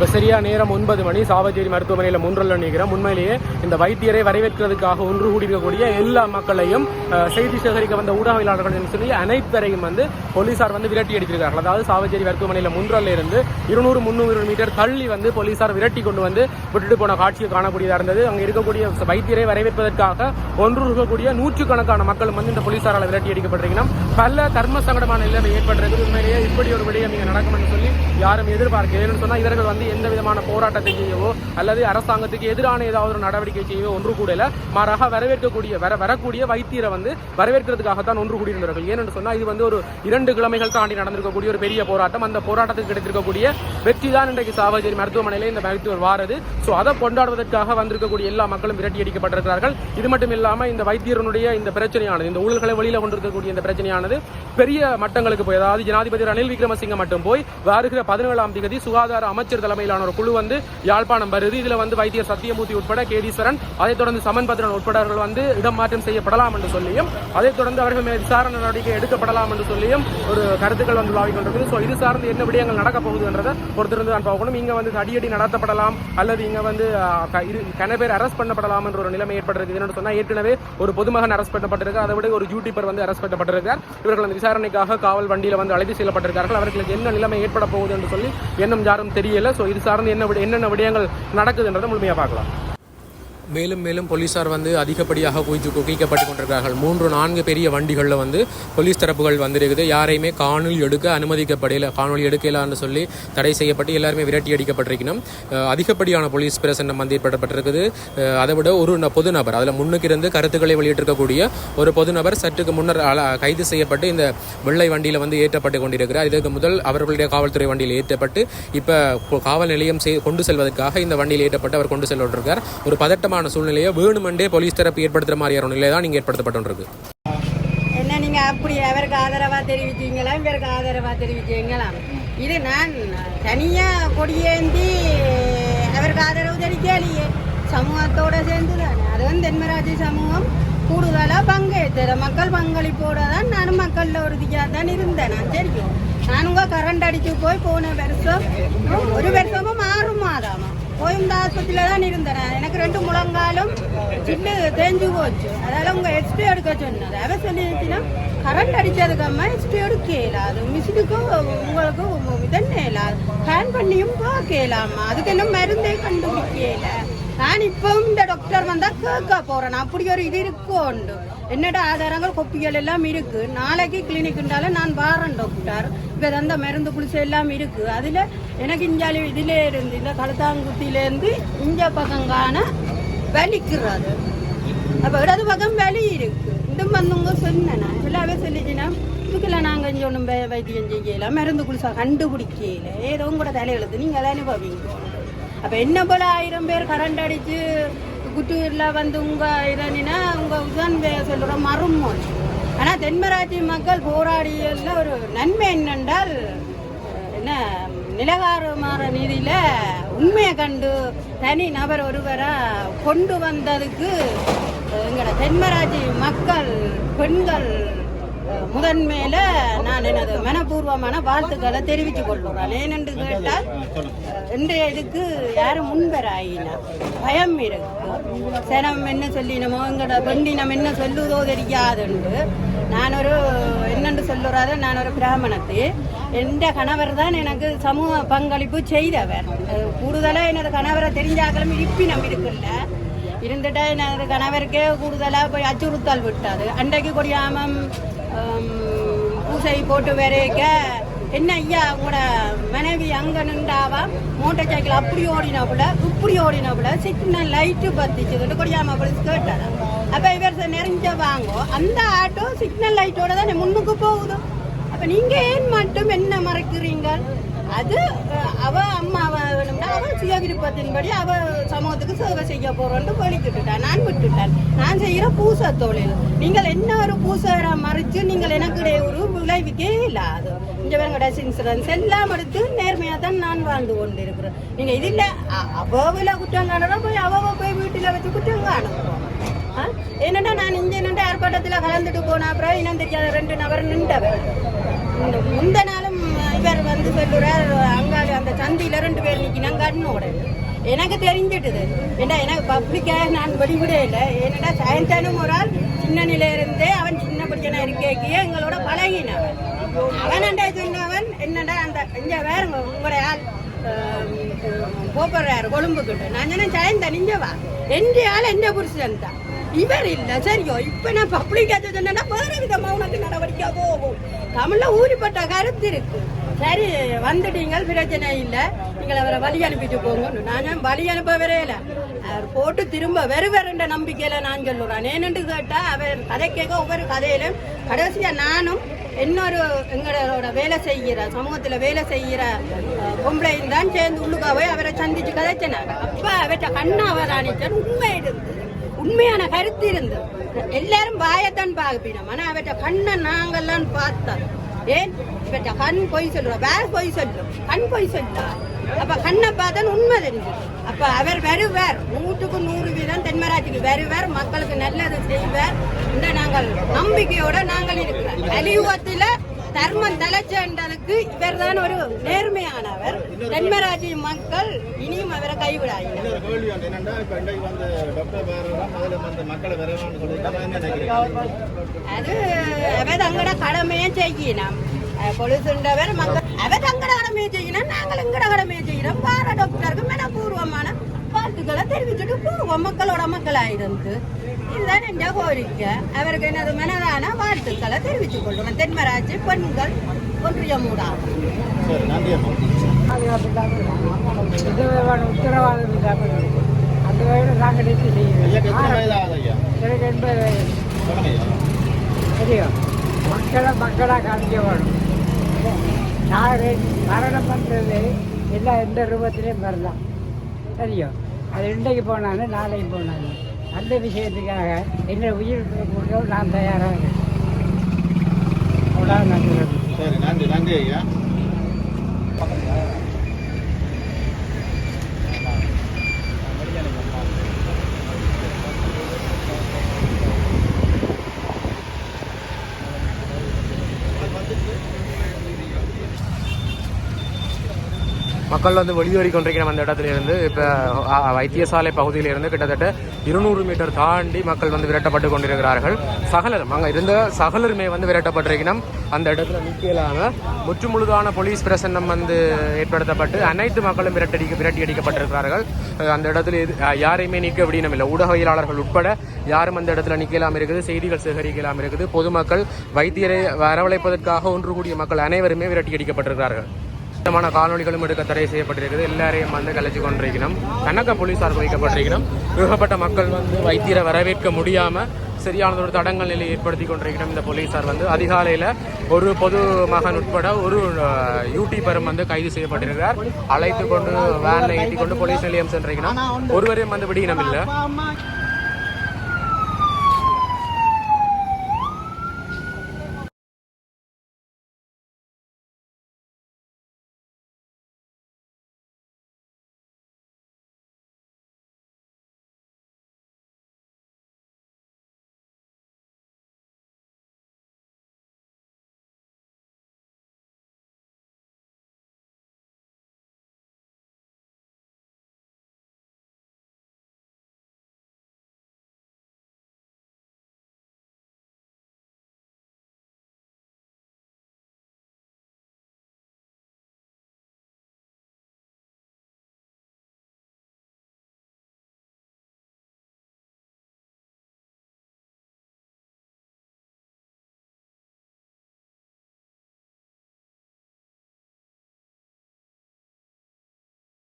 இப்போ சரியாக நேரம் ஒன்பது மணி. சாவச்சேரி மருத்துவமனையில் முன்றல்ல நிற்கிறோம் உண்மையிலேயே இந்த வைத்தியரை வரவேற்கிறதுக்காக ஒன்று கூடியிருக்கக்கூடிய எல்லா மக்களையும் செய்தி சேகரிக்க வந்த ஊடகவியலாளர்கள் சொல்லி அனைத்தரையும் வந்து போலீசார் வந்து விரட்டி அடித்திருக்கார்கள் அதாவது சாவச்சேரி மருத்துவமனையில் முன்றல்ல இருந்து இருநூறு முந்நூறு மீட்டர் தள்ளி வந்து போலீசார் விரட்டி கொண்டு வந்து விட்டுட்டு போன காட்சியை காணக்கூடியதாக இருந்தது. அங்கே இருக்கக்கூடிய வைத்தியரை வரவேற்பதற்காக ஒன்று இருக்கக்கூடிய நூற்றுக்கணக்கான மக்களும் வந்து இந்த போலீசாரால் விரட்டி அடிக்கப்பட்டிருக்கணும் பல தர்ம சங்கடமான நிலைமை ஏற்படுறது உண்மையிலேயே இப்படி ஒரு விடயம் இங்கே நடக்கும் என்று சொல்லி யாரும் எதிர்பார்க்க ஏன்னு சொன்னால் இவர்கள் வந்து எந்த விதமான போராட்டத்தை செய்யவோ அல்லது அரசாங்கத்துக்கு எதிரான ஏதாவது ஒரு நடவடிக்கை செய்யவோ ஒன்று கூடல. மாறாக வரவேற்கக்கூடிய வர வரக்கூடிய வைத்தியரை வந்து வரவேற்கிறதுக்காகத்தான் ஒன்று கூடியிருந்தார்கள் ஏனென்று சொன்னால் இது வந்து ஒரு இரண்டு கிழமைகள் தாண்டி நடந்திருக்கக்கூடிய ஒரு பெரிய போராட்டம். அந்த போராட்டத்துக்கு கிடைத்திருக்கக்கூடிய வெற்றி தான் இன்றைக்கு சாவச்சேரி மருத்துவமனையில் இந்த மருத்துவர் வாரது. ஸோ அதை கொண்டாடுவதற்காக வந்திருக்கக்கூடிய எல்லா மக்களும் விரட்டி அடிக்கப்பட்டிருக்கிறார்கள். இது மட்டும் இல்லாமல் இந்த வைத்தியருடைய இந்த பிரச்சனையானது இந்த ஊழல்களை வெளியில் கொண்டிருக்கக்கூடிய இந்த பிரச்சனையானது பெரிய மட்டங்களுக்கு போய் அதாவது ஜனாதிபதி ரணில் விக்ரமசிங்க மட்டும் போய் வருகிற பதினேழாம் தேதி சுகாதார அமைச்சர் தலைமையிலான ஒரு குழு வந்து யாழ்ப்பாணம் வருது. இதுல வந்து வைத்தியர் சத்தியமூர்த்தி உட்பட கேதீஸ்வரன் அதைத் தொடர்ந்து சமன் பத்ரன் உட்படவர்கள் வந்து இடம் மாற்றம் செய்யப்படலாம் என்று சொல்லியும் அதைத் தொடர்ந்து அவர்கள் மேல் விசாரணை நடவடிக்கை எடுக்கப்படலாம் என்று சொல்லியும் ஒரு கருத்துக்கள் வந்து உலாவிக் ஸோ இது சார்ந்து என்ன விடயங்கள் நடக்க போகுதுன்றதை பொறுத்திருந்து நான் பார்க்கணும். இங்க வந்து அடியடி நடத்தப்படலாம் அல்லது இங்க வந்து இரு- கன பேர் அரெஸ்ட் பண்ணப்படலாம் என்ற ஒரு நிலைமை ஏற்பட்டிருக்கு. சொன்னா ஏற்கனவே ஒரு பொதுமகன் அரெஸ்ட் பண்ணப்பட்டிருக்கு. அதை விட ஒரு யூடியூபர் வந்து அரெஸ்ட் பண்ணப்பட்டிருக்கார். இவர்கள் அந்த விசாரணைக்காக காவல் வண்டியில் வந்து அழைத்து செல்லப்பட்டிருக்கார்கள். அவர்களுக்கு என்ன நிலைமை ஏற்பட போகுது என்று சொல்லி இன்னும் யாரும் தெரியல. ஸோ இது சார்ந்து என்ன விட- என்னென்ன விடயங்கள் நடக்குதுன்றதை முழுமையாக பார்க்கலாம். மேலும் மேலும் போலீசார் வந்து அதிகப்படியாக குவிச்சு குவிக்கப்பட்டு கொண்டிருக்கிறார்கள். மூன்று நான்கு பெரிய வண்டிகளில் வந்து போலீஸ் தரப்புகள் வந்திருக்குது. யாரையுமே காணொலி எடுக்க அனுமதிக்கப்படல காணொலி எடுக்கலான்னு சொல்லி தடை செய்யப்பட்டு எல்லாருமே விரட்டி அடிக்கப்பட்டிருக்கணும். அதிகப்படியான போலீஸ் பிரசன்னம் வந்து ஏற்படப்பட்டிருக்குது அதை விட ஒரு ந- பொது நபர் அதில் முன்னுக்கு இருந்து கருத்துக்களை வெளியிட்டிருக்கக்கூடிய ஒரு பொது நபர் சற்றுக்கு முன்னர் கைது செய்யப்பட்டு இந்த வெள்ளை வண்டியில் வந்து ஏற்றப்பட்டு கொண்டிருக்கிறார். இதற்கு முதல் அவர்களுடைய காவல்துறை வண்டியில் ஏற்றப்பட்டு இப்போ காவல் நிலையம் கொண்டு செல்வதற்காக இந்த வண்டியில் ஏற்றப்பட்டு அவர் கொண்டு செல்லப்பட்டிருக்கார். ஒரு பதட்டமான சூழ்நிலையை வேணுமெண்டே போலீஸ் தரப்பு ஏற்படுத்துற மாதிரியான நிலை தான் இங்கே ஏற்படுத்தப்பட்டிருக்கு என்ன நீங்க அப்படி அவருக்கு ஆதரவா தெரிவிச்சீங்களா இவருக்கு ஆதரவா தெரிவிச்சீங்களா இது நான் தனியா கொடியேந்தி அவருக்கு ஆதரவு தெரிவிக்கலையே. சமூகத்தோட சேர்ந்து தானே அது வந்து தென்மராட்சி சமூகம் கூடுதலாக பங்கேற்ற மக்கள் பங்களிப்போட தான் நானும் மக்களில் ஒரு தான் இருந்தேன். நான் தெரியும். நானுங்க கரண்ட் அடிச்சு போய் போன வருஷம் ஒரு வருஷமும் ஆறு மாதமா? கோயம்புத்தூர் இந்த ஆஸ்பத்திரியில தான் இருந்தேன். எனக்கு ரெண்டு முழங்காலும் சில்லு தேஞ்சு போச்சு. அதால உங்க எக்ஸ்ரே எடுக்க சொன்னது அவ சொல்லிடுச்சுன்னா கரண்ட் அடிச்சதுக்கு அம்மா எக்ஸ்ரே எடுக்க இயலாது மிஷினுக்கும் உங்களுக்கு இதென்ன இயலாது ஃபேன் பண்ணியும் பார்க்க இயலாமா அதுக்கு என்ன மருந்தே கண்டுபிடிக்கல? நான் இப்பவும் இந்த டாக்டர் வந்தா கேட்க போறேன். அப்படி ஒரு இது இருக்குண்டு. என்னோட ஆதாரங்கள் கொப்பிகள் எல்லாம் இருக்கு. நாளைக்கு கிளினிக்குண்டால நான் வாரேன் டாக்டர் இப்போ அந்த மருந்து குளிச்சு எல்லாம் இருக்கு. அதுல எனக்கு இஞ்சாலி இதுல இருந்து இந்த கழுத்தாங்குத்தில இருந்து இஞ்ச பக்கம் காண வலிக்கிறது. அப்ப இடது பக்கம் வலி இருக்கு. இந்த மருந்துங்க சொன்னேன் எல்லாவே சொல்லிச்சுன்னா இதுக்கெல்லாம் நாங்கள் இங்கே ஒன்றும் வைத்தியம் செய்யல. மருந்து குளிசா கண்டுபிடிக்கல. ஏதோ உங்களோட தலையெழுத்து. நீங்கள் அதை அனுபவிங்க. அப்ப என்ன போல ஆயிரம் பேர் கரண்ட் அடிச்சு குத்தூரில் வந்து உங்க இதனா உங்க உதான் சொல்ற மறுமொழி ஆனா தென்மராட்சி மக்கள் போராடியல்ல ஒரு நன்மை என்னென்றால் என்ன நிலகாரமான நீதியில் உண்மையை கண்டு தனி நபர் ஒருவரா கொண்டு வந்ததுக்கு அஹ், எங்கட தென்மராட்சி மக்கள் பெண்கள் முதன்மையில நான் எனது மனப்பூர்வமான வாழ்த்துக்களை தெரிவித்துக் கொள்கிறேன். ஏனென்று கேட்டால் இன்றைய இதுக்கு யாரும் முன்வராயினா பயம் இருக்கு. சனம் என்ன சொல்லினமோ எங்களோட பெண்டினம் என்ன சொல்லுவதோ தெரியாதுண்டு நான் ஒரு என்னென்று சொல்லுறாத நான் ஒரு பிராமணத்து. எந்த கணவர் தான் எனக்கு சமூக பங்களிப்பு செய்தவர். கூடுதலாக எனது கணவரை தெரிஞ்சாக்களும் இருப்பினம் இருக்குல்ல. இருந்துட்டா எனது கணவருக்கே கூடுதலாக போய் அச்சுறுத்தல் விட்டாது. அன்றைக்கு கொடியாமம் பூசை போட்டு விரைக்க என்ன ஐயா உங்களோட மனைவி அங்க நின்றாவா? மோட்டார் சைக்கிள் அப்படி ஓடினப்புல இப்படி ஓடினப்புல சிக்னல் லைட்டு பத்திச்சுக்கிட்டு கொடியாம போலீஸ் கேட்டாரா? அப்ப இவர் சொ- நெருங்க வாங்கோ. அந்த ஆட்டோ சிக்னல் லைட்டோட தானே முன்னுக்கு போகுது. அப்ப நீங்க ஏன் மட்டும் என்ன மறைக்கிறீங்க? அது அவ அம்மா வேணும்னா அவ சுய விருப்பத்தின்படி அவ சமூகத்துக்கு சேவை செய்ய போறோன்னு வெளிக்கிட்டுட்டான் நான் விட்டுட்டேன். நான் செய்யற பூசை தொழில். நீங்கள் என்ன ஒரு பூசை எனக்கு ஒரு விளைவிக்கே இல்லாது. இங்க வேங்கட இன்சூரன்ஸ் எல்லாம் எடுத்து நேர்மையா தான் நான் வாழ்ந்து கொண்டு இருக்கிறேன் நீங்க இது இல்ல அ- குற்றம் காணணும் போய் அவ போய் வீட்டுல வச்சு குற்றம் காணுறோம் என்னடா நான் இங்க நின்று ஆர்ப்பாட்டத்துல கலந்துட்டு போன அப்புறம் இனம் தெரியாத ரெண்டு நபர் நின்றவர். முந்த நாளும் இவர் வந்து சொல்லுறார் அங்காடி அந்த சந்தியில ரெண்டு பேர் நிற்கினாங்க கண்ணோட. எனக்கு தெரிஞ்சிட்டுது. ஏன்னா எனக்கு பப்ளிக்காக நான் வெளிவிட இல்லை. என்னடா சயன்தானும் ஒரு ஆள் சின்ன நிலையிலிருந்தே அவன் சின்ன படிச்சனா எங்களோட பழகினவன். அவன் என்ன சொன்னவன் என்னடா அந்த இங்க வேறுங்க உங்களுடைய ஆள் போப்படுறாரு கொழும்புக்கிட்ட. நான் சொன்னேன் ஜெயந்தா நீங்க வா. எந்த ஆள் எந்த புருஷன் தான்? இவர் இல்லை சரியோ? இப்போ நான் பப்ளிக் சொன்னா வேற விதமாக உனக்கு நடவடிக்கை போகும். தமிழில் ஊறிப்பட்ட கருத்து இருக்கு. சரி வந்துட்டீங்க பிரச்சனை இல்லை. நீங்கள் அவரை வழி அனுப்பிட்டு போங்க நான் வழி அனுப்ப வரையில அவர் போட்டு திரும்ப வெறு வேறுன்ற நம்பிக்கையில நான் சொல்லுறேன். ஏனென்று கேட்டால் அவர் கதை கேட்க ஒவ்வொரு கதையிலும் கடைசியாக நானும் இன்னொரு எங்களோட வேலை செய்கிற சமூகத்துல வேலை செய்கிற பொம்பளையும் தான் சேர்ந்து உள்ளுக்காவே அவரை சந்திச்சு கதைச்சினாங்க. அப்ப அவற்றை கண்ணா வராணிச்சன் உண்மை இருந்து உண்மையான கருத்து இருந்து எல்லாரும் வாயத்தான் பார்ப்பினோம். ஆனா அவற்றை கண்ணை நாங்கெல்லாம் பார்த்தோம். ஏன்? இவற்றை கண் பொய் சொல்றோம். வேற பொய் சொல்றோம் கண் பொய் சொல்றா அப்ப கண்ணை பார்த்தா உண்மை தெரிஞ்சு அப்ப அவர் வருவார். நூற்றுக்கு நூறு வீதம் தென்மராட்சிக்கு வருவார். மக்களுக்கு நல்லது செய்வார். இந்த நாங்கள் நம்பிக்கையோட நாங்கள் இருக்கிறோம். கலியுகத்துல தர்மம் தலைச்சேன்றதுக்கு இவர் தான் ஒரு நேர்மையானவர். தென்மராட்சி மக்கள் இனியும் அவரை நினைக்கிறீங்க? அது அவர் தங்கட கடமையை செய்யணும். பொழுதுண்டவர் மக்கள் அவர் தங்கட கடமையை செய்யணும் நாங்கள் எங்கட கடமையை செய்யணும் பார டாக்டருக்கு மனப்பூர்வமான வாழ்த்துக்களை தெரிவிச்சுட்டு பூர்வம் மக்களோட மக்களாயிருந்து இதுதான் என்ற கோரிக்கை அவருக்கு எனது மனதான வாழ்த்துக்களை தெரிவித்துக் கொள்கிறோம் தென்மராட்சி பெண்கள் ஒன்றியம் உத்தரவாதம் இல்லாமல் அந்த வகையில் நாங்கள் செய்யணும் எண்பது வயது மக்களை மக்களாக காமிக்க வேணும் நான் மரணம் பண்ணுறது எல்லா எந்த ரூபத்திலையும் வரலாம். தெரியும் அது இன்றைக்கு போனாலும் நாளைக்கு போனாலும். அந்த விஷயத்துக்காக என்ன உயிர் கொடுக்க நான் தயாராக இருக்கேன். அவ்வளோ நான் சொல்கிறேன் சரி நன்றி. நன்றி ஐயா மக்கள் வந்து வெளியேறி கொண்டிருக்கிற அந்த இடத்திலிருந்து. இப்போ வைத்தியசாலை பகுதியிலிருந்து கிட்டத்தட்ட இருநூறு மீட்டர் தாண்டி மக்கள் வந்து விரட்டப்பட்டு கொண்டிருக்கிறார்கள். சகலரும் அங்கே இருந்த சகலருமே வந்து விரட்டப்பட்டிருக்கணும் அந்த இடத்துல நிற்கலாம முற்றுமுழுதான போலீஸ் பிரசன்னம் வந்து ஏற்படுத்தப்பட்டு அனைத்து மக்களும் விரட்டடிக்க விரட்டி அடிக்கப்பட்டிருக்கிறார்கள் அந்த இடத்துல யாரையுமே நிற்க விடணும் இல்லை. ஊடகவியலாளர்கள் உட்பட யாரும் அந்த இடத்துல நிற்கலாம் இருக்குது. செய்திகள் சேகரிக்கலாம் இருக்குது. பொதுமக்கள் வைத்தியரை வரவழைப்பதற்காக ஒன்று கூடிய மக்கள் அனைவருமே விரட்டி அடிக்கப்பட்டிருக்கிறார்கள் சுத்தமான காணொலிகளும் எடுக்க தடை செய்யப்பட்டிருக்குது எல்லாரையும் வந்து கலைச்சு கொண்டிருக்கணும் கணக்க போலீஸார் வைக்கப்பட்டிருக்கணும் ஏகப்பட்ட மக்கள் வந்து வைத்தியரை வரவேற்க முடியாம சரியான ஒரு தடங்கல் நிலையை ஏற்படுத்தி கொண்டிருக்கணும் இந்த போலீசார் வந்து அதிகாலையில் ஒரு பொது மகன் உட்பட ஒரு யூடியூபரும் வந்து கைது செய்யப்பட்டிருக்கிறார். அழைத்து கொண்டு வேனில் ஏற்றி கொண்டு போலீஸ் நிலையம் சென்றிருக்கணும் ஒருவரையும் வந்து விடியினம் இல்லை